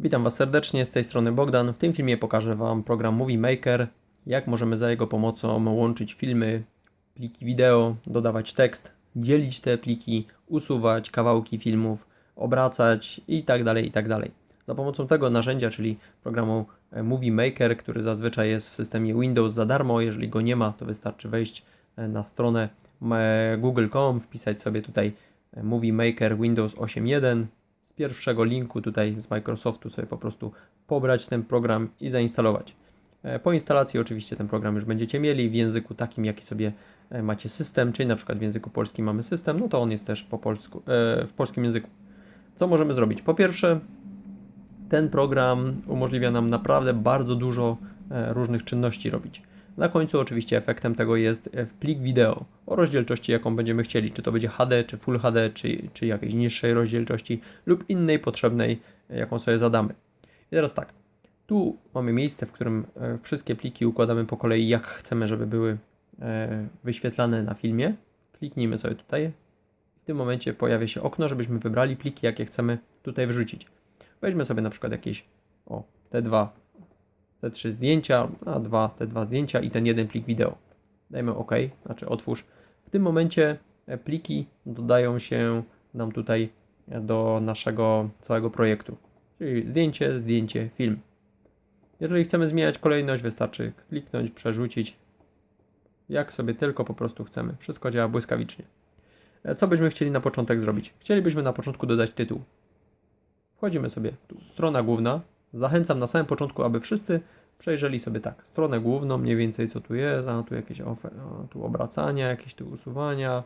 Witam Was serdecznie, z tej strony Bogdan. W tym filmie pokażę Wam program Movie Maker, jak możemy za jego pomocą łączyć filmy, pliki wideo, dodawać tekst, dzielić te pliki, usuwać kawałki filmów, obracać itd. itd. Za pomocą tego narzędzia, czyli programu e, Movie Maker, który zazwyczaj jest w systemie Windows za darmo, jeżeli go nie ma, to wystarczy wejść e, na stronę e, google.com, wpisać sobie tutaj Movie Maker Windows 8.1 z pierwszego linku tutaj z Microsoftu sobie po prostu pobrać ten program i zainstalować. E, Po instalacji oczywiście ten program już będziecie mieli w języku takim, jaki sobie e, macie system, czyli na przykład w języku polskim mamy system, no to on jest też po polsku, e, w polskim języku. Co możemy zrobić? Po pierwsze, ten program umożliwia nam naprawdę bardzo dużo różnych czynności robić. Na końcu oczywiście efektem tego jest e, plik wideo o rozdzielczości, jaką będziemy chcieli, czy to będzie HD, czy Full HD, czy, czy jakiejś niższej rozdzielczości lub innej potrzebnej, e, jaką sobie zadamy. I teraz tak, tu mamy miejsce, w którym e, wszystkie pliki układamy po kolei, jak chcemy, żeby były wyświetlane na filmie. Kliknijmy sobie tutaj. W tym momencie pojawia się okno, żebyśmy wybrali pliki, jakie chcemy tutaj wrzucić. Weźmy sobie na przykład jakieś, o, te dwa, te trzy zdjęcia, a dwa, te dwa zdjęcia i ten jeden plik wideo. Dajmy OK, znaczy otwórz. W tym momencie e, pliki dodają się nam tutaj e, do naszego całego projektu. Czyli zdjęcie, zdjęcie, film. Jeżeli chcemy zmieniać kolejność, wystarczy kliknąć, przerzucić, jak sobie tylko po prostu chcemy. Wszystko działa błyskawicznie. E, Co byśmy chcieli na początek zrobić? Chcielibyśmy na początku dodać tytuł. Wchodzimy sobie tu, strona główna. Zachęcam na samym początku, aby wszyscy przejrzeli sobie tak, stronę główną, mniej więcej co tu jest, a tu jakieś ofer, a, tu obracania, jakieś tu usuwania,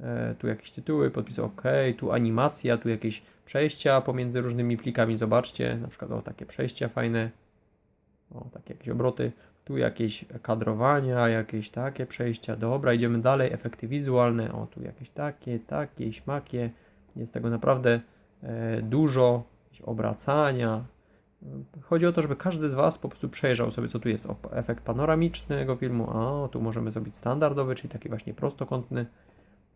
e, tu jakieś tytuły, podpis OK, tu animacja, tu jakieś przejścia pomiędzy różnymi plikami, zobaczcie, na przykład o takie przejścia fajne, o takie jakieś obroty, tu jakieś kadrowania, jakieś takie przejścia, dobra, idziemy dalej, efekty wizualne, o tu jakieś takie, takie, śmakie, jest tego naprawdę e, dużo, jakieś obracania. Chodzi o to, żeby każdy z Was po prostu przejrzał sobie, co tu jest. Efekt panoramicznego filmu, a tu możemy zrobić standardowy, czyli taki właśnie prostokątny.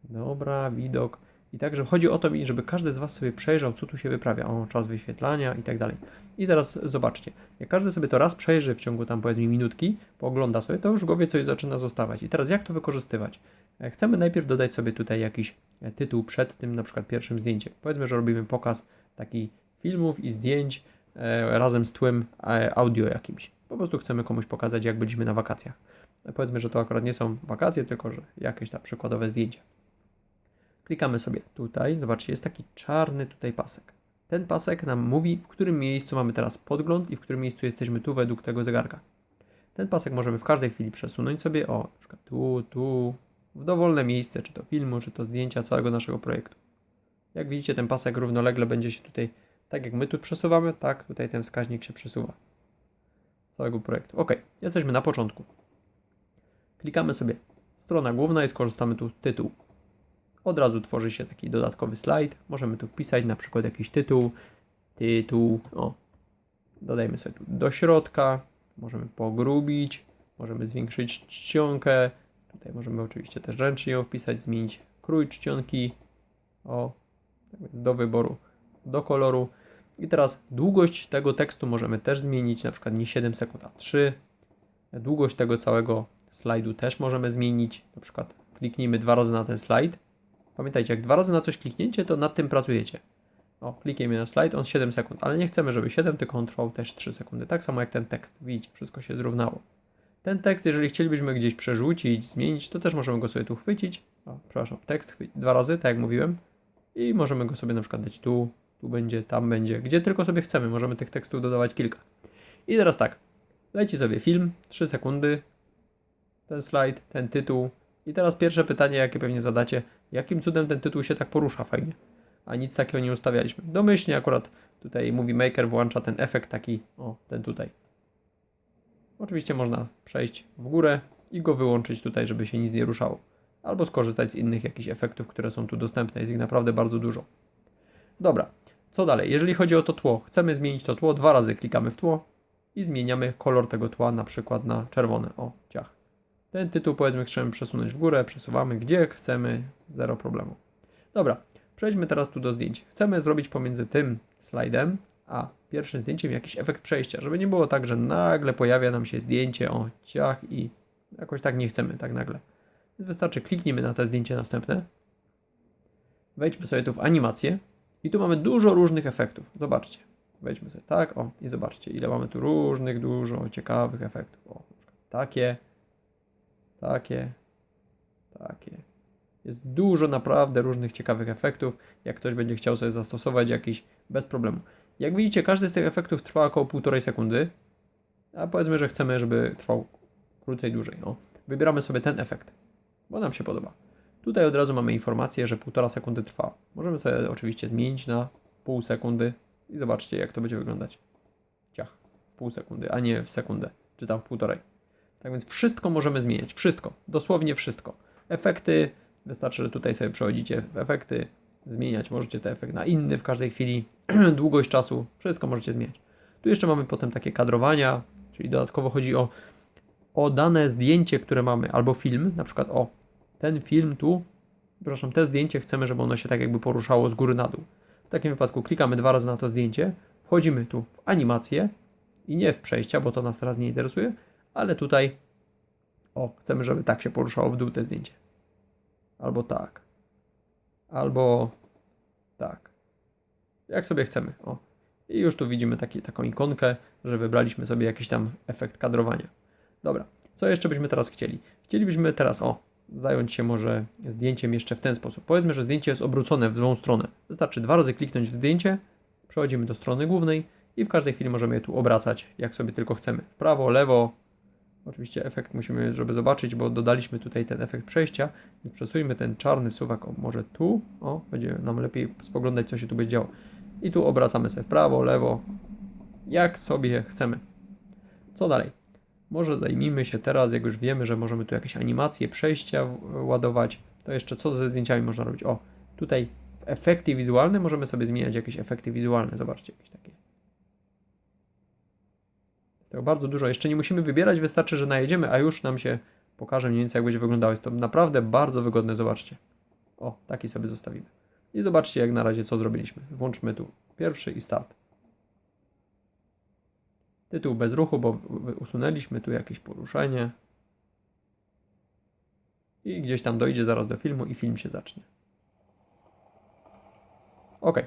Dobra, widok. I także chodzi o to mi, żeby każdy z Was sobie przejrzał, co tu się wyprawia. O, czas wyświetlania i tak dalej. I teraz zobaczcie, jak każdy sobie to raz przejrzy w ciągu tam powiedzmy minutki, poogląda sobie, to już w głowie coś zaczyna zostawać. I teraz jak to wykorzystywać? E, Chcemy najpierw dodać sobie tutaj jakiś e, tytuł przed tym na przykład pierwszym zdjęciem. Powiedzmy, że robimy pokaz taki filmów i zdjęć razem z tłem e, audio jakimś. Po prostu chcemy komuś pokazać, jak byliśmy na wakacjach. E, Powiedzmy, że to akurat nie są wakacje, tylko że jakieś tam przykładowe zdjęcia. Klikamy sobie tutaj, zobaczcie, jest taki czarny tutaj pasek. Ten pasek nam mówi, w którym miejscu mamy teraz podgląd i w którym miejscu jesteśmy tu według tego zegarka. Ten pasek możemy w każdej chwili przesunąć sobie, o, na przykład tu, tu, w dowolne miejsce, czy to filmu, czy to zdjęcia całego naszego projektu. Jak widzicie, ten pasek równolegle będzie się tutaj, tak jak my tu przesuwamy, tak tutaj ten wskaźnik się przesuwa. Całego projektu. Ok, jesteśmy na początku. Klikamy sobie strona główna i skorzystamy tu tytuł. Od razu tworzy się taki dodatkowy slajd. Możemy tu wpisać na przykład jakiś tytuł. Tytuł. O. Dodajmy sobie tu do środka. Możemy pogrubić. Możemy zwiększyć czcionkę. Tutaj możemy oczywiście też ręcznie ją wpisać, zmienić krój czcionki. O. Tak do wyboru, do koloru. I teraz długość tego tekstu możemy też zmienić, na przykład nie 7 sekund, a 3. Długość tego całego slajdu też możemy zmienić. Na przykład kliknijmy dwa razy na ten slajd. Pamiętajcie, jak dwa razy na coś klikniecie, to nad tym pracujecie. O, klikniemy na slajd, on 7 sekund, ale nie chcemy, żeby 7, tylko trwał też 3 sekundy. Tak samo jak ten tekst. Widzicie, wszystko się zrównało. Ten tekst, jeżeli chcielibyśmy gdzieś przerzucić, zmienić, to też możemy go sobie tu chwycić. O, przepraszam, tekst dwa razy, tak jak mówiłem. I możemy go sobie na przykład dać tu, tu będzie, tam będzie, gdzie tylko sobie chcemy. Możemy tych tekstów dodawać kilka. I teraz tak, leci sobie film, 3 sekundy, ten slajd, ten tytuł. I teraz pierwsze pytanie, jakie pewnie zadacie, jakim cudem ten tytuł się tak porusza fajnie? A nic takiego nie ustawialiśmy. Domyślnie akurat tutaj Movie Maker włącza ten efekt taki, o, ten tutaj. Oczywiście można przejść w górę i go wyłączyć tutaj, żeby się nic nie ruszało. Albo skorzystać z innych jakichś efektów, które są tu dostępne. Jest ich naprawdę bardzo dużo. Dobra, co dalej? Jeżeli chodzi o to tło, chcemy zmienić to tło, dwa razy klikamy w tło i zmieniamy kolor tego tła na przykład na czerwone. O, ciach. Ten tytuł powiedzmy chcemy przesunąć w górę, przesuwamy gdzie chcemy, zero problemu. Dobra, przejdźmy teraz tu do zdjęć. Chcemy zrobić pomiędzy tym slajdem a pierwszym zdjęciem jakiś efekt przejścia, żeby nie było tak, że nagle pojawia nam się zdjęcie o ciach i jakoś tak nie chcemy, tak nagle. Wystarczy kliknijmy na te zdjęcie następne. Wejdźmy sobie tu w animację i tu mamy dużo różnych efektów. Zobaczcie. Wejdźmy sobie tak, o i zobaczcie ile mamy tu różnych, dużo ciekawych efektów. O, takie, takie, takie. Jest dużo naprawdę różnych ciekawych efektów. Jak ktoś będzie chciał sobie zastosować jakiś bez problemu. Jak widzicie, każdy z tych efektów trwa około 1,5 sekundy. A powiedzmy, że chcemy, żeby trwał krócej, dłużej. O, wybieramy sobie ten efekt, bo nam się podoba. Tutaj od razu mamy informację, że 1,5 sekundy trwa. Możemy sobie oczywiście zmienić na pół sekundy i zobaczcie, jak to będzie wyglądać. Ciach, pół sekundy, a nie w sekundę, czy tam w półtorej. Tak więc wszystko możemy zmieniać. Wszystko, dosłownie wszystko. Efekty, wystarczy, że tutaj sobie przechodzicie w efekty, zmieniać możecie ten efekt na inny w każdej chwili, długość czasu, wszystko możecie zmieniać. Tu jeszcze mamy potem takie kadrowania, czyli dodatkowo chodzi o, o dane zdjęcie, które mamy, albo film, na przykład o ten film tu, przepraszam, te zdjęcie chcemy, żeby ono się tak jakby poruszało z góry na dół. W takim wypadku klikamy dwa razy na to zdjęcie, wchodzimy tu w animację i nie w przejścia, bo to nas teraz nie interesuje, ale tutaj o, chcemy, żeby tak się poruszało w dół te zdjęcie. Albo tak. Albo tak. Jak sobie chcemy. O. I już tu widzimy taki, taką ikonkę, że wybraliśmy sobie jakiś tam efekt kadrowania. Dobra. Co jeszcze byśmy teraz chcieli? Chcielibyśmy teraz, o, zająć się może zdjęciem jeszcze w ten sposób. Powiedzmy, że zdjęcie jest obrócone w złą stronę. Wystarczy dwa razy kliknąć w zdjęcie, przechodzimy do strony głównej i w każdej chwili możemy je tu obracać, jak sobie tylko chcemy. W prawo, lewo. Oczywiście efekt musimy, żeby zobaczyć, bo dodaliśmy tutaj ten efekt przejścia. Przesuńmy ten czarny suwak, o, może tu, o, będzie nam lepiej spoglądać, co się tu będzie działo. I tu obracamy sobie w prawo, lewo, jak sobie chcemy. Co dalej? Może zajmijmy się teraz, jak już wiemy, że możemy tu jakieś animacje, przejścia ładować, to jeszcze co ze zdjęciami można robić? O, tutaj w efekty wizualne możemy sobie zmieniać jakieś efekty wizualne. Zobaczcie, jakieś takie. Jest tego bardzo dużo. Jeszcze nie musimy wybierać, wystarczy, że najedziemy, a już nam się pokaże mniej więcej, jak będzie wyglądało. Jest to naprawdę bardzo wygodne, zobaczcie. O, taki sobie zostawimy. I zobaczcie, jak na razie, co zrobiliśmy. Włączmy tu pierwszy i start. Tytuł bez ruchu, bo usunęliśmy tu jakieś poruszenie. I gdzieś tam dojdzie zaraz do filmu i film się zacznie. Ok.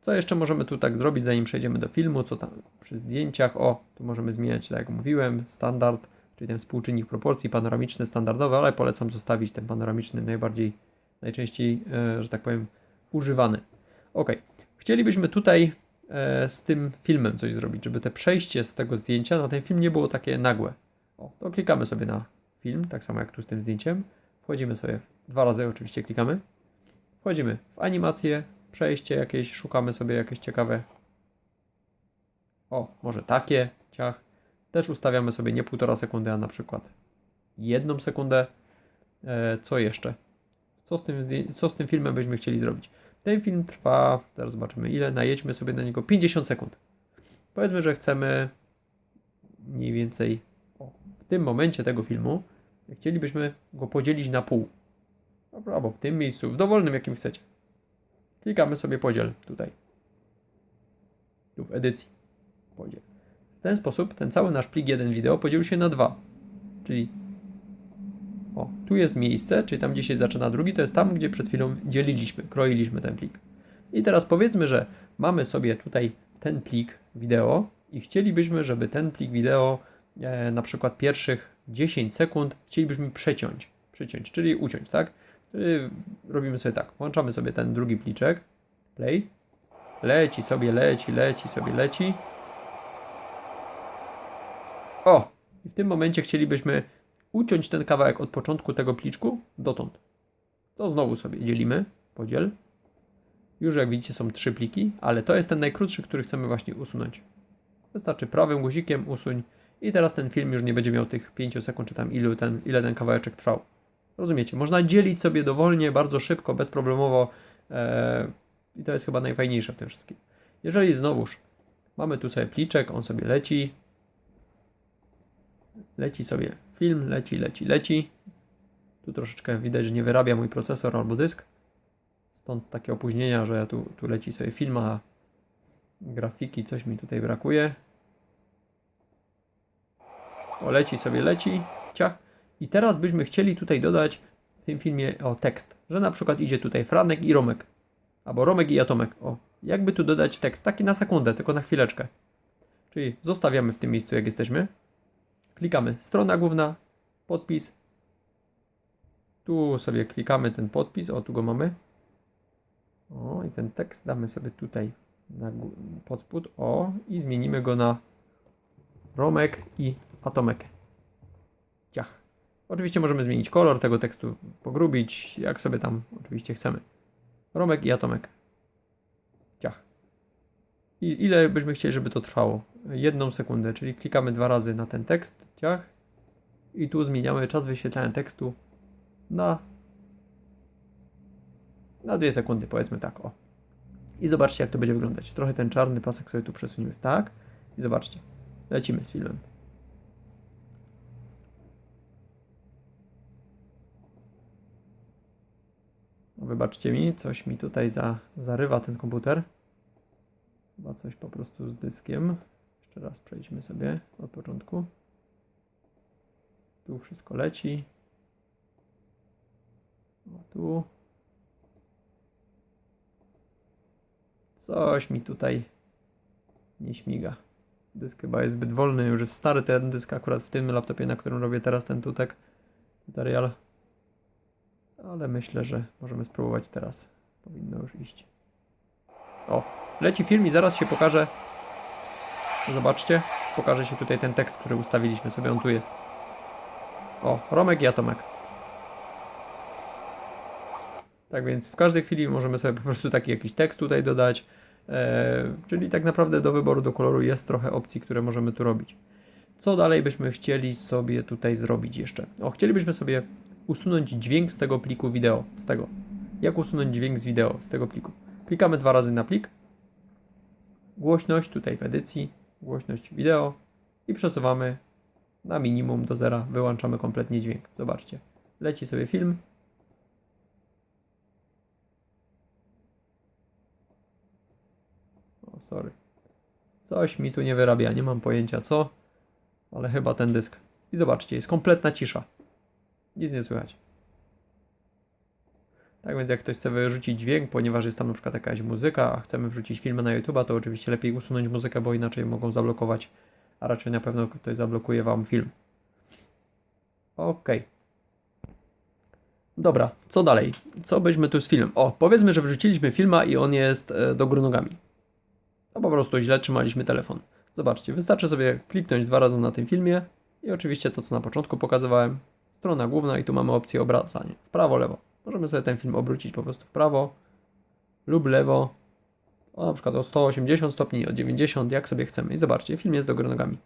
Co jeszcze możemy tu tak zrobić, zanim przejdziemy do filmu? Co tam przy zdjęciach? O, tu możemy zmieniać, tak jak mówiłem, standard, czyli ten współczynnik proporcji panoramiczny, standardowy, ale polecam zostawić ten panoramiczny najbardziej, najczęściej, e, że tak powiem, używany. Ok. Chcielibyśmy tutaj z tym filmem coś zrobić, żeby te przejście z tego zdjęcia na ten film nie było takie nagłe. O, to klikamy sobie na film, tak samo jak tu z tym zdjęciem. Wchodzimy sobie, dwa razy oczywiście klikamy. Wchodzimy w animację, przejście jakieś, szukamy sobie jakieś ciekawe. O, może takie, ciach. Też ustawiamy sobie nie półtora sekundy, a na przykład jedną sekundę. E, co jeszcze? Co z, tym, co z tym filmem byśmy chcieli zrobić? Ten film trwa, teraz zobaczymy ile, najedźmy sobie na niego 50 sekund. Powiedzmy, że chcemy mniej więcej w tym momencie tego filmu, chcielibyśmy go podzielić na pół. Albo w tym miejscu, w dowolnym jakim chcecie. Klikamy sobie podziel tutaj. Tu w edycji. Podziel. W ten sposób ten cały nasz plik 1 wideo podzielił się na dwa. Czyli o, tu jest miejsce, czyli tam gdzie się zaczyna drugi, to jest tam, gdzie przed chwilą dzieliliśmy, kroiliśmy ten plik. I teraz powiedzmy, że mamy sobie tutaj ten plik wideo i chcielibyśmy, żeby ten plik wideo e, na przykład pierwszych 10 sekund chcielibyśmy przeciąć, przyciąć, czyli uciąć, tak? Czyli robimy sobie tak, włączamy sobie ten drugi pliczek, play, leci sobie, leci, leci sobie, leci. O! I w tym momencie chcielibyśmy uciąć ten kawałek od początku tego pliczku dotąd. To znowu sobie dzielimy, podziel. Już jak widzicie są trzy pliki, ale to jest ten najkrótszy, który chcemy właśnie usunąć. Wystarczy prawym guzikiem usuń i teraz ten film już nie będzie miał tych 5 sekund, czy tam ilu ten, ile ten kawałeczek trwał. Rozumiecie? Można dzielić sobie dowolnie, bardzo szybko, bezproblemowo e, i to jest chyba najfajniejsze w tym wszystkim. Jeżeli znowuż mamy tu sobie pliczek, on sobie leci, leci sobie film, leci, leci, leci. Tu troszeczkę widać, że nie wyrabia mój procesor albo dysk. Stąd takie opóźnienia, że tu, tu leci sobie film, a grafiki, coś mi tutaj brakuje. O, leci sobie, leci. Ciach. I teraz byśmy chcieli tutaj dodać w tym filmie o tekst, że na przykład idzie tutaj Franek i Romek. Albo Romek i Atomek. O, jakby tu dodać tekst, taki na sekundę, tylko na chwileczkę. Czyli zostawiamy w tym miejscu, jak jesteśmy. Klikamy strona główna, podpis. Tu sobie klikamy ten podpis, o tu go mamy. O, i ten tekst damy sobie tutaj na pod spód. O, i zmienimy go na Romek i Atomek. Ciach. Oczywiście możemy zmienić kolor tego tekstu, pogrubić, jak sobie tam oczywiście chcemy. Romek i Atomek. Ciach. I ile byśmy chcieli, żeby to trwało? Jedną sekundę, czyli klikamy dwa razy na ten tekst, ciach. I tu zmieniamy czas wyświetlania tekstu na na dwie sekundy, powiedzmy tak, o. I zobaczcie, jak to będzie wyglądać. Trochę ten czarny pasek sobie tu przesuniemy tak. I zobaczcie. Lecimy z filmem. Wybaczcie mi, coś mi tutaj za, zarywa ten komputer. Chyba coś po prostu z dyskiem. Jeszcze raz przejdźmy sobie od początku. Tu wszystko leci. O, tu. Coś mi tutaj nie śmiga. Dysk chyba jest zbyt wolny, już jest stary ten dysk akurat w tym laptopie, na którym robię teraz ten tutek tutorial. Ale myślę, że możemy spróbować teraz. Powinno już iść. O, leci film i zaraz się pokaże. Zobaczcie, pokaże się tutaj ten tekst, który ustawiliśmy sobie, on tu jest. O, Romek i Atomek. Tak więc w każdej chwili możemy sobie po prostu taki jakiś tekst tutaj dodać. E, czyli tak naprawdę do wyboru do koloru jest trochę opcji, które możemy tu robić. Co dalej byśmy chcieli sobie tutaj zrobić jeszcze? O, chcielibyśmy sobie usunąć dźwięk z tego pliku wideo. Z tego. Jak usunąć dźwięk z wideo z tego pliku? Klikamy dwa razy na plik. Głośność tutaj w edycji. Głośność wideo. I przesuwamy na minimum do zera. Wyłączamy kompletnie dźwięk. Zobaczcie. Leci sobie film. O, sorry. Coś mi tu nie wyrabia, nie mam pojęcia co, ale chyba ten dysk. I zobaczcie, jest kompletna cisza. Nic nie słychać. Tak więc jak ktoś chce wyrzucić dźwięk, ponieważ jest tam na przykład jakaś muzyka, a chcemy wrzucić filmy na YouTube, to oczywiście lepiej usunąć muzykę, bo inaczej mogą zablokować, a raczej na pewno ktoś zablokuje Wam film. Okej. Dobra, co dalej? Co byśmy tu z filmem? O, powiedzmy, że wrzuciliśmy filma i on jest e, do góry nogami. No po prostu źle trzymaliśmy telefon. Zobaczcie, wystarczy sobie kliknąć dwa razy na tym filmie i oczywiście to, co na początku pokazywałem. Strona główna i tu mamy opcję obracania. W prawo, lewo. Możemy sobie ten film obrócić po prostu w prawo lub lewo. O, na przykład o 180 stopni, o 90, jak sobie chcemy. I zobaczcie, film jest do góry nogami.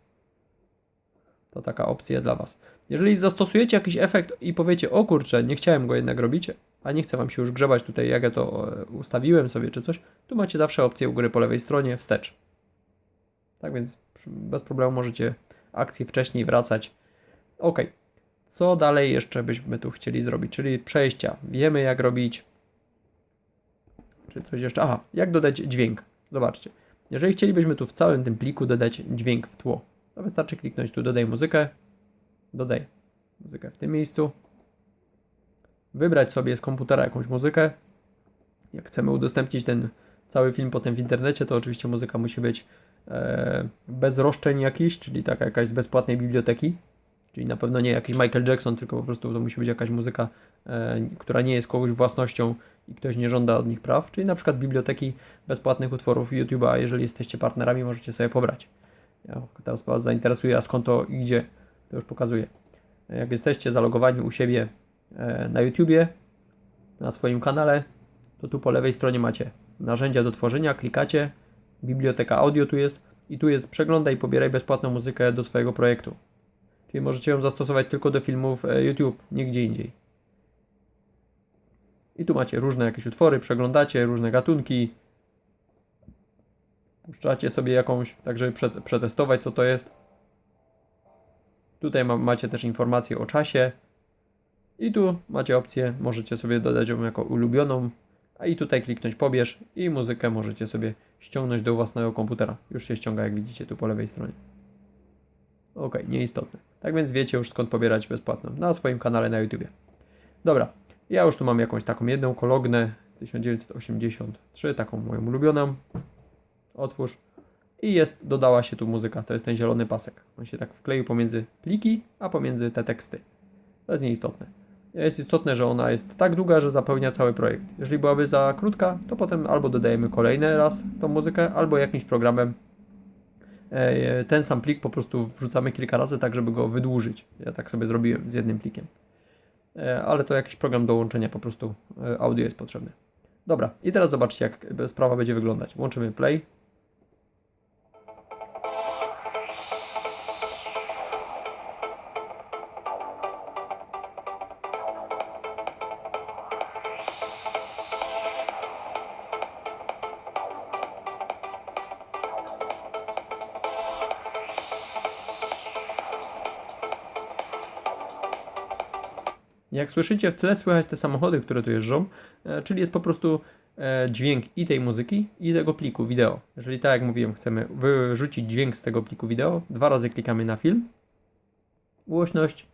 To taka opcja dla Was. Jeżeli zastosujecie jakiś efekt i powiecie, o kurczę, nie chciałem go jednak robić, a nie chcę Wam się już grzebać tutaj, jak ja to e, ustawiłem sobie czy coś, tu macie zawsze opcję u góry po lewej stronie, wstecz. Tak więc bez problemu możecie akcji wcześniej wracać. Ok. Co dalej jeszcze byśmy tu chcieli zrobić? Czyli przejścia. Wiemy jak robić. Czy coś jeszcze? Aha, jak dodać dźwięk? Zobaczcie. Jeżeli chcielibyśmy tu w całym tym pliku dodać dźwięk w tło, to wystarczy kliknąć tu dodaj muzykę. Dodaj muzykę w tym miejscu. Wybrać sobie z komputera jakąś muzykę. Jak chcemy udostępnić ten cały film potem w internecie, to oczywiście muzyka musi być e, bez roszczeń jakichś, czyli taka jakaś z bezpłatnej biblioteki. Czyli na pewno nie jakiś Michael Jackson, tylko po prostu to musi być jakaś muzyka, e, która nie jest kogoś własnością i ktoś nie żąda od nich praw. Czyli na przykład biblioteki bezpłatnych utworów YouTube'a, jeżeli jesteście partnerami, możecie sobie pobrać. Ja teraz Was zainteresuje, a skąd to i gdzie, to już pokazuję. Jak jesteście zalogowani u siebie e, na YouTubie, na swoim kanale, to tu po lewej stronie macie narzędzia do tworzenia, klikacie, biblioteka audio tu jest i tu jest przeglądaj i pobieraj bezpłatną muzykę do swojego projektu. Czyli możecie ją zastosować tylko do filmów e, YouTube, nigdzie indziej. I tu macie różne jakieś utwory, przeglądacie różne gatunki. Puszczacie sobie jakąś, tak żeby prze- przetestować co to jest. Tutaj ma, macie też informacje o czasie. I tu macie opcję, możecie sobie dodać ją jako ulubioną. A i tutaj kliknąć pobierz i muzykę możecie sobie ściągnąć do własnego komputera. Już się ściąga, jak widzicie tu po lewej stronie. Ok, nieistotne. Tak więc wiecie już skąd pobierać bezpłatną na swoim kanale na YouTubie. Dobra, ja już tu mam jakąś taką jedną kolognę 1983, taką moją ulubioną. Otwórz. I jest, dodała się tu muzyka, to jest ten zielony pasek. On się tak wkleił pomiędzy pliki, a pomiędzy te teksty. To jest nieistotne. Jest istotne, że ona jest tak długa, że zapełnia cały projekt. Jeżeli byłaby za krótka, to potem albo dodajemy kolejny raz tą muzykę, albo jakimś programem ten sam plik po prostu wrzucamy kilka razy, tak żeby go wydłużyć. Ja tak sobie zrobiłem z jednym plikiem. E, Ale to jakiś program do łączenia po prostu e, audio jest potrzebny. Dobra, i teraz zobaczcie, jak sprawa będzie wyglądać. Łączymy play. Jak słyszycie w tle słychać te samochody, które tu jeżdżą, e, czyli jest po prostu e, dźwięk i tej muzyki, i tego pliku wideo. Jeżeli tak jak mówiłem, chcemy wyrzucić dźwięk z tego pliku wideo, dwa razy klikamy na film, głośność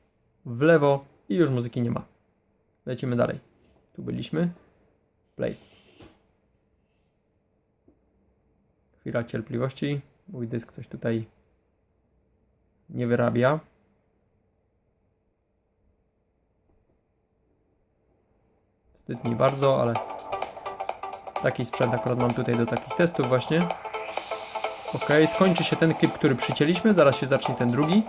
w lewo i już muzyki nie ma. Lecimy dalej. Tu byliśmy. Play. Chwila cierpliwości. Mój dysk coś tutaj nie wyrabia. Wstyd mi bardzo, ale taki sprzęt akurat mam tutaj do takich testów właśnie. Ok, skończy się ten klip, który przycięliśmy, zaraz się zacznie ten drugi.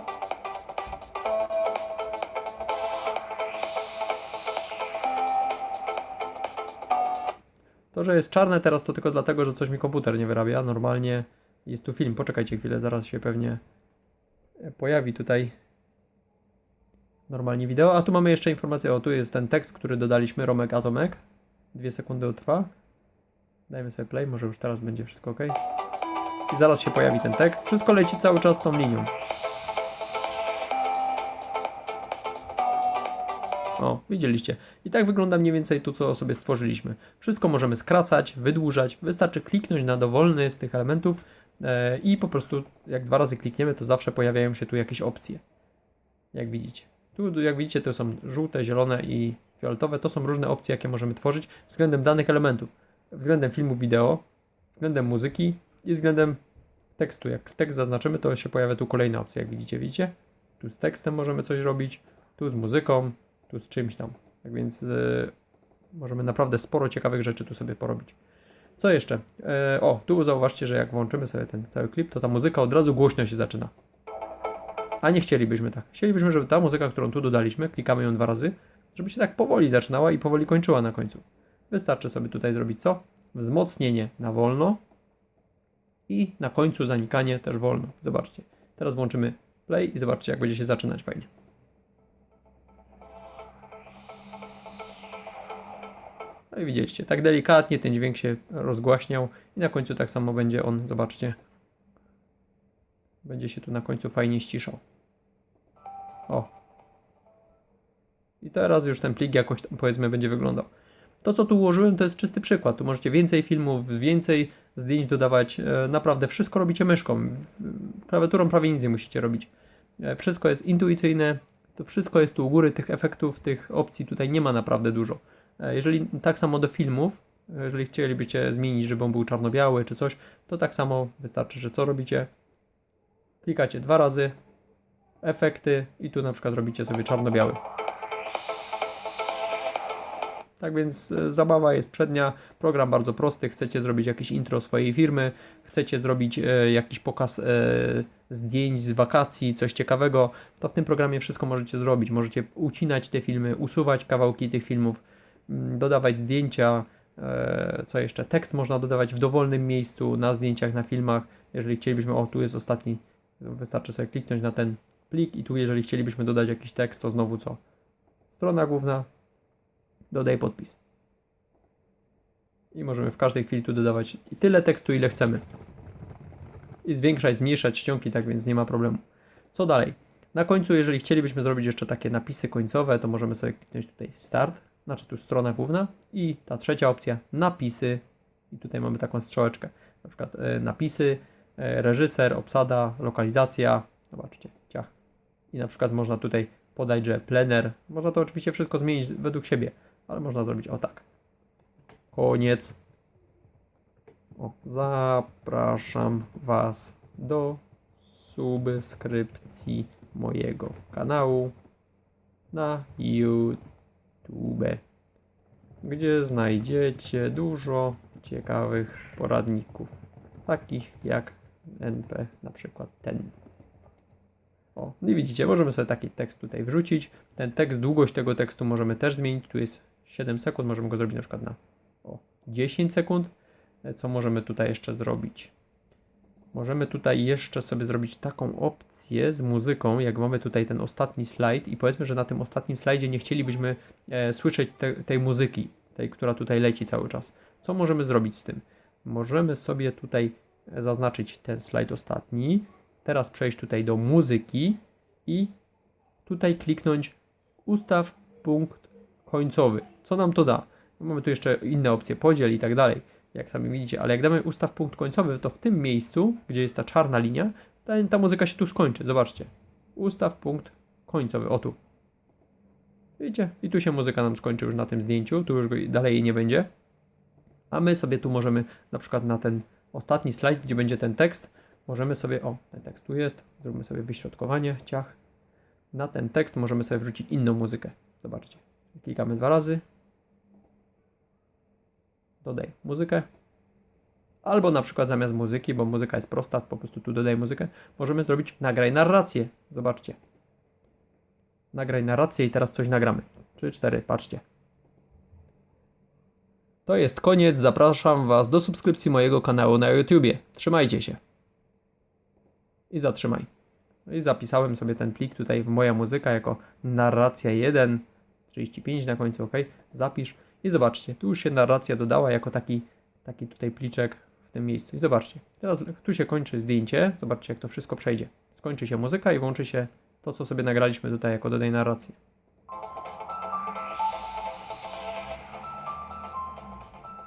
To, że jest czarne teraz to tylko dlatego, że coś mi komputer nie wyrabia. Normalnie jest tu film. Poczekajcie chwilę, zaraz się pewnie pojawi tutaj normalnie wideo. A tu mamy jeszcze informację, o tu jest ten tekst, który dodaliśmy, Romek Atomek. Dwie sekundy trwa. Dajmy sobie play, może już teraz będzie wszystko ok. I zaraz się pojawi ten tekst. Wszystko leci cały czas tą linią. O, widzieliście. I tak wygląda mniej więcej to, co sobie stworzyliśmy. Wszystko możemy skracać, wydłużać. Wystarczy kliknąć na dowolny z tych elementów e, i po prostu jak dwa razy klikniemy, to zawsze pojawiają się tu jakieś opcje. Jak widzicie. Tu, jak widzicie, to są żółte, zielone i fioletowe. To są różne opcje, jakie możemy tworzyć względem danych elementów. Względem filmu wideo, względem muzyki i względem tekstu. Jak tekst zaznaczymy, to się pojawia tu kolejna opcja, jak widzicie. Widzicie? Tu z tekstem możemy coś robić, tu z muzyką, tu z czymś tam. Tak więc yy, możemy naprawdę sporo ciekawych rzeczy tu sobie porobić. Co jeszcze? E, o, tu zauważcie, że jak włączymy sobie ten cały klip, to ta muzyka od razu głośno się zaczyna. A nie chcielibyśmy tak. Chcielibyśmy, żeby ta muzyka, którą tu dodaliśmy, klikamy ją dwa razy, żeby się tak powoli zaczynała i powoli kończyła na końcu. Wystarczy sobie tutaj zrobić co? Wzmocnienie na wolno i na końcu zanikanie też wolno. Zobaczcie. Teraz włączymy play i zobaczcie, jak będzie się zaczynać fajnie. No i widzieliście, tak delikatnie ten dźwięk się rozgłaśniał i na końcu tak samo będzie on, zobaczcie, będzie się tu na końcu fajnie ściszał. O. I teraz już ten plik jakoś tam powiedzmy będzie wyglądał. To co tu ułożyłem to jest czysty przykład. Tu możecie więcej filmów, więcej zdjęć dodawać. E, naprawdę wszystko robicie myszką. Klawiaturą prawie nic nie musicie robić. E, wszystko jest intuicyjne. To wszystko jest tu u góry. Tych efektów, tych opcji tutaj nie ma naprawdę dużo. E, jeżeli tak samo do filmów, jeżeli chcielibyście zmienić, żeby on był czarno-biały czy coś, to tak samo wystarczy, że co robicie? Klikacie dwa razy, efekty i tu na przykład robicie sobie czarno-biały. Tak więc e, zabawa jest przednia, program bardzo prosty, chcecie zrobić jakieś intro swojej firmy, chcecie zrobić e, jakiś pokaz e, zdjęć z wakacji, coś ciekawego, to w tym programie wszystko możecie zrobić. Możecie ucinać te filmy, usuwać kawałki tych filmów, mm, dodawać zdjęcia, e, co jeszcze, tekst można dodawać w dowolnym miejscu, na zdjęciach, na filmach, jeżeli chcielibyśmy, o tu jest ostatni, wystarczy sobie kliknąć na ten plik i tu jeżeli chcielibyśmy dodać jakiś tekst, to znowu co? Strona główna, dodaj podpis. I możemy w każdej chwili tu dodawać tyle tekstu, ile chcemy. I zwiększać, zmniejszać ściągi, tak więc nie ma problemu. Co dalej? Na końcu, jeżeli chcielibyśmy zrobić jeszcze takie napisy końcowe, to możemy sobie kliknąć tutaj Start, znaczy tu strona główna i ta trzecia opcja, napisy. I tutaj mamy taką strzałeczkę. na przykład e, napisy, e, reżyser, obsada, lokalizacja, zobaczcie, ciach. I na przykład można tutaj podać, że plener, można to oczywiście wszystko zmienić według siebie, ale można zrobić o tak. Koniec. O, zapraszam Was do subskrypcji mojego kanału na YouTube, gdzie znajdziecie dużo ciekawych poradników, takich jak NP, na przykład ten. O, i widzicie, możemy sobie taki tekst tutaj wrzucić. Ten tekst, długość tego tekstu możemy też zmienić. Tu jest 7 sekund, możemy go zrobić na przykład na o, 10 sekund. E, Co możemy tutaj jeszcze zrobić? Możemy tutaj jeszcze sobie zrobić taką opcję z muzyką, jak mamy tutaj ten ostatni slajd i powiedzmy, że na tym ostatnim slajdzie nie chcielibyśmy e, słyszeć te, tej muzyki, tej, która tutaj leci cały czas. Co możemy zrobić z tym? Możemy sobie tutaj e, zaznaczyć ten slajd ostatni, teraz przejść tutaj do muzyki i tutaj kliknąć ustaw punkt końcowy. Co nam to da? Mamy tu jeszcze inne opcje, podziel i tak dalej, jak sami widzicie, ale jak damy ustaw punkt końcowy, to w tym miejscu, gdzie jest ta czarna linia, ta, ta muzyka się tu skończy. Zobaczcie. Ustaw punkt końcowy. O tu. Widzicie? I tu się muzyka nam skończy już na tym zdjęciu, tu już dalej jej nie będzie. A my sobie tu możemy na przykład na ten ostatni slajd, gdzie będzie ten tekst, możemy sobie, o, ten tekst tu jest, zróbmy sobie wyśrodkowanie, ciach. Na ten tekst możemy sobie wrzucić inną muzykę. Zobaczcie. Klikamy dwa razy. Dodaj muzykę. Albo na przykład zamiast muzyki, bo muzyka jest prosta, po prostu tu dodaj muzykę, możemy zrobić nagraj narrację. Zobaczcie. Nagraj narrację i teraz coś nagramy. 3, 4, patrzcie. To jest koniec. Zapraszam Was do subskrypcji mojego kanału na YouTubie. Trzymajcie się. I zatrzymaj. I zapisałem sobie ten plik tutaj w moja muzyka jako narracja 1, 35 na końcu, ok. Zapisz i zobaczcie, tu już się narracja dodała jako taki, taki tutaj pliczek w tym miejscu. I zobaczcie, teraz tu się kończy zdjęcie, zobaczcie jak to wszystko przejdzie. Skończy się muzyka i włączy się to, co sobie nagraliśmy tutaj jako dodaj narrację.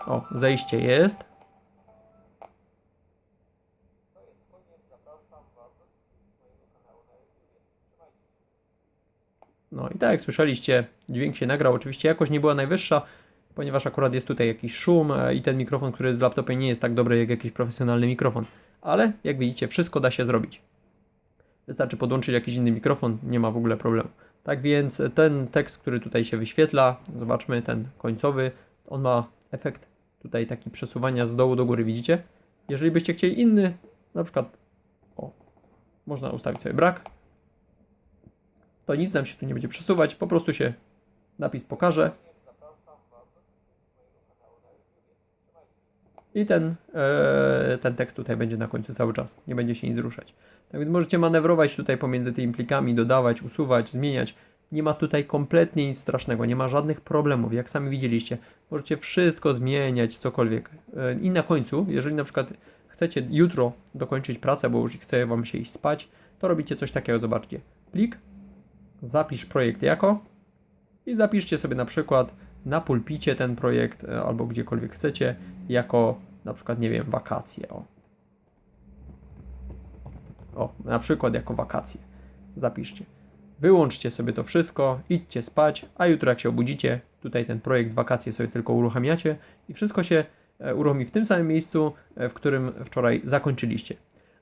O, zejście jest. No i tak jak słyszeliście, dźwięk się nagrał. Oczywiście jakość nie była najwyższa, ponieważ akurat jest tutaj jakiś szum e, i ten mikrofon, który jest w laptopie nie jest tak dobry jak jakiś profesjonalny mikrofon. Ale jak widzicie, wszystko da się zrobić. Wystarczy podłączyć jakiś inny mikrofon, nie ma w ogóle problemu. Tak więc ten tekst, który tutaj się wyświetla, zobaczmy ten końcowy, on ma efekt tutaj taki przesuwania z dołu do góry, widzicie? Jeżeli byście chcieli inny, na przykład, o, można ustawić sobie brak, to nic nam się tu nie będzie przesuwać, po prostu się napis pokaże. I ten, e, ten tekst tutaj będzie na końcu cały czas, nie będzie się nic ruszać. Tak więc możecie manewrować tutaj pomiędzy tymi plikami, dodawać, usuwać, zmieniać. Nie ma tutaj kompletnie nic strasznego, nie ma żadnych problemów, jak sami widzieliście. Możecie wszystko zmieniać, cokolwiek. E, I na końcu, jeżeli na przykład chcecie jutro dokończyć pracę, bo już chce Wam się iść spać, to robicie coś takiego, zobaczcie. Plik, zapisz projekt jako i zapiszcie sobie na przykład na pulpicie ten projekt e, albo gdziekolwiek chcecie jako na przykład, nie wiem, wakacje. O, o na przykład jako wakacje. Zapiszcie. Wyłączcie sobie to wszystko, idźcie spać, a jutro jak się obudzicie, tutaj ten projekt wakacje sobie tylko uruchamiacie i wszystko się e, uruchomi w tym samym miejscu, e, w którym wczoraj zakończyliście.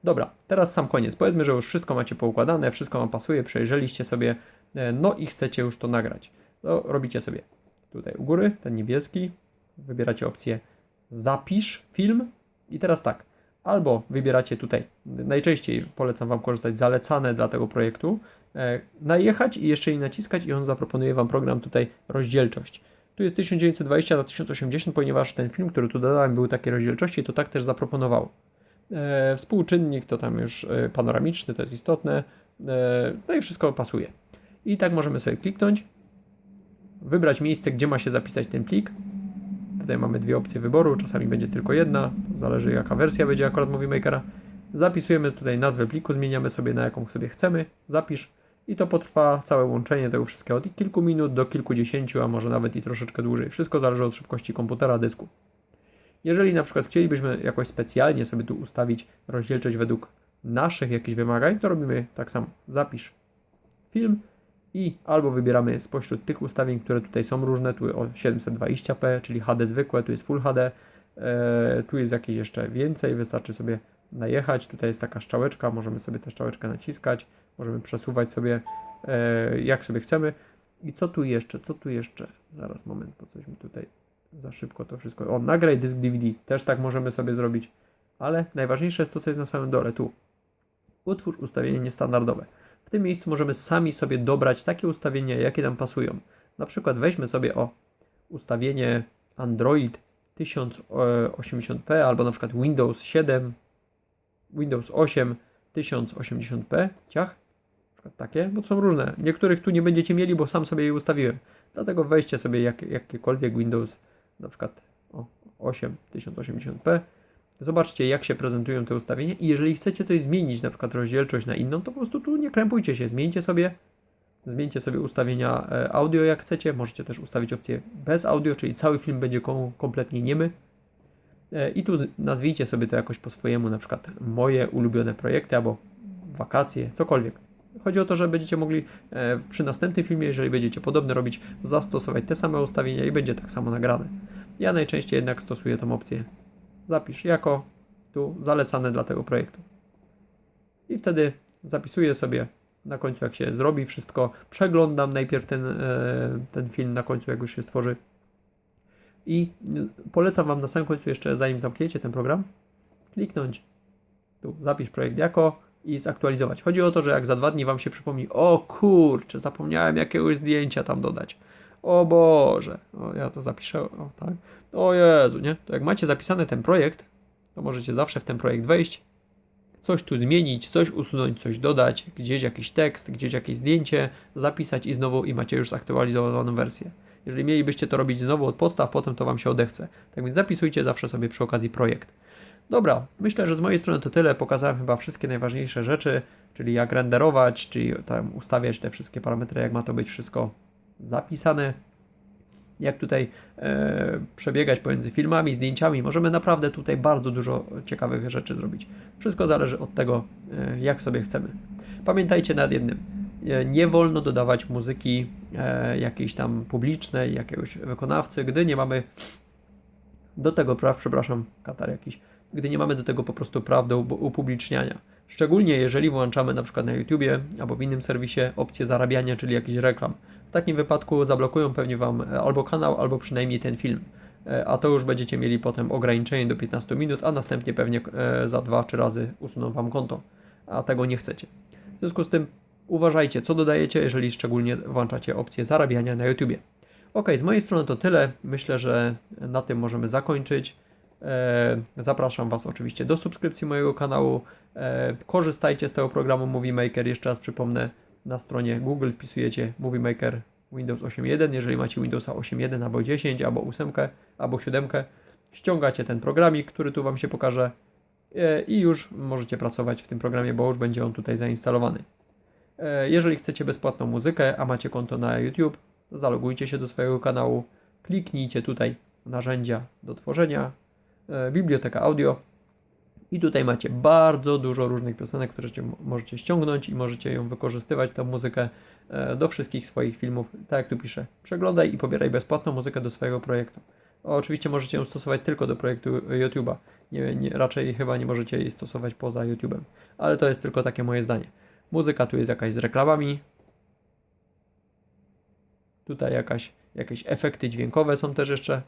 Dobra, teraz sam koniec. Powiedzmy, że już wszystko macie poukładane, wszystko Wam pasuje, przejrzeliście sobie, e, no i chcecie już to nagrać. To robicie sobie tutaj u góry, ten niebieski, wybieracie opcję zapisz film i teraz tak, albo wybieracie tutaj, najczęściej polecam Wam korzystać zalecane dla tego projektu, e, najechać i jeszcze nie naciskać i on zaproponuje Wam program tutaj rozdzielczość. Tu jest 1920 na 1080, ponieważ ten film, który tu dodałem był takiej rozdzielczości, to tak też zaproponowało. E, współczynnik to tam już e, panoramiczny, to jest istotne, e, no i wszystko pasuje. I tak możemy sobie kliknąć, wybrać miejsce, gdzie ma się zapisać ten plik. Tutaj mamy dwie opcje wyboru, czasami będzie tylko jedna, zależy jaka wersja będzie akurat Movie Makera. Zapisujemy tutaj nazwę pliku, zmieniamy sobie na jaką sobie chcemy, zapisz i to potrwa całe łączenie tego wszystkiego od kilku minut do kilkudziesięciu, a może nawet i troszeczkę dłużej. Wszystko zależy od szybkości komputera, dysku. Jeżeli na przykład chcielibyśmy jakoś specjalnie sobie tu ustawić rozdzielczość według naszych jakichś wymagań, to robimy tak samo. Zapisz film i albo wybieramy spośród tych ustawień, które tutaj są różne, tu o 720p, czyli HD zwykłe, tu jest Full HD, e, tu jest jakieś jeszcze więcej, wystarczy sobie najechać, tutaj jest taka szczałeczka, możemy sobie tę szczałeczkę naciskać, możemy przesuwać sobie e, jak sobie chcemy. I co tu jeszcze, co tu jeszcze? Zaraz, moment, bo coś mi tutaj za szybko to wszystko. O, nagraj dysk DVD, też tak możemy sobie zrobić, ale najważniejsze jest to, co jest na samym dole, tu. Utwórz ustawienie niestandardowe. W tym miejscu możemy sami sobie dobrać takie ustawienia, jakie nam pasują. Na przykład weźmy sobie o ustawienie Android 1080p albo na przykład Windows 7, Windows 8 1080p, ciach, takie, bo są różne. Niektórych tu nie będziecie mieli, bo sam sobie je ustawiłem. Dlatego weźcie sobie jak, jakiekolwiek Windows, na przykład o, 8 1080p. Zobaczcie, jak się prezentują te ustawienia i jeżeli chcecie coś zmienić, na przykład rozdzielczość na inną, to po prostu tu nie krępujcie się, zmieńcie sobie, zmieńcie sobie ustawienia e, audio jak chcecie, możecie też ustawić opcję bez audio, czyli cały film będzie kom kompletnie niemy. E, I tu nazwijcie sobie to jakoś po swojemu, na przykład moje ulubione projekty albo wakacje, cokolwiek. Chodzi o to, że będziecie mogli e, przy następnym filmie, jeżeli będziecie podobne robić, zastosować te same ustawienia i będzie tak samo nagrane. Ja najczęściej jednak stosuję tą opcję zapisz jako tu zalecane dla tego projektu. I wtedy zapisuję sobie na końcu, jak się zrobi wszystko. Przeglądam najpierw ten, e, ten film na końcu, jak już się stworzy. I polecam Wam na samym końcu jeszcze, zanim zamkniecie ten program, kliknąć tu zapisz projekt jako i zaktualizować. Chodzi o to, że jak za dwa dni Wam się przypomni, o kurczę, zapomniałem jakiegoś zdjęcia tam dodać. O Boże, o, ja to zapiszę, o tak. O Jezu, nie? To jak macie zapisany ten projekt, to możecie zawsze w ten projekt wejść, coś tu zmienić, coś usunąć, coś dodać, gdzieś jakiś tekst, gdzieś jakieś zdjęcie, zapisać i znowu i macie już zaktualizowaną wersję. Jeżeli mielibyście to robić znowu od podstaw, potem to Wam się odechce. Tak więc zapisujcie zawsze sobie przy okazji projekt. Dobra, myślę, że z mojej strony to tyle. Pokazałem chyba wszystkie najważniejsze rzeczy, czyli jak renderować, czyli tam ustawiać te wszystkie parametry, jak ma to być wszystko zapisane. Jak tutaj e, przebiegać pomiędzy filmami, zdjęciami. Możemy naprawdę tutaj bardzo dużo ciekawych rzeczy zrobić. Wszystko zależy od tego, e, jak sobie chcemy. Pamiętajcie nad jednym. E, Nie wolno dodawać muzyki e, jakiejś tam publicznej, jakiegoś wykonawcy, gdy nie mamy do tego praw, przepraszam, katar jakiś, gdy nie mamy do tego po prostu praw do upu- upubliczniania. Szczególnie jeżeli włączamy na przykład na YouTubie albo w innym serwisie opcję zarabiania, czyli jakichś reklam. W takim wypadku zablokują pewnie Wam e, albo kanał, albo przynajmniej ten film. E, A to już będziecie mieli potem ograniczenie do 15 minut, a następnie pewnie e, za 2 3 razy usuną Wam konto. A tego nie chcecie. W związku z tym uważajcie, co dodajecie, jeżeli szczególnie włączacie opcję zarabiania na YouTubie. Ok, z mojej strony to tyle. Myślę, że na tym możemy zakończyć. E, Zapraszam Was oczywiście do subskrypcji mojego kanału. E, Korzystajcie z tego programu Movie Maker. Jeszcze raz przypomnę, na stronie Google wpisujecie Movie Maker Windows 8.1. Jeżeli macie Windowsa 8.1 albo 10, albo 8, albo 7, ściągacie ten programik, który tu Wam się pokaże e, i już możecie pracować w tym programie, bo już będzie on tutaj zainstalowany. Jeżeli chcecie bezpłatną muzykę, a macie konto na YouTube, zalogujcie się do swojego kanału, kliknijcie tutaj narzędzia do tworzenia, biblioteka audio i tutaj macie bardzo dużo różnych piosenek, które możecie ściągnąć i możecie ją wykorzystywać, tę muzykę e, do wszystkich swoich filmów, tak jak tu piszę. Przeglądaj i pobieraj bezpłatną muzykę do swojego projektu. Oczywiście możecie ją stosować tylko do projektu YouTube'a. Nie, nie, raczej chyba nie możecie jej stosować poza YouTube'em. Ale to jest tylko takie moje zdanie. Muzyka tu jest jakaś z reklamami. Tutaj jakaś, jakieś efekty dźwiękowe są też jeszcze.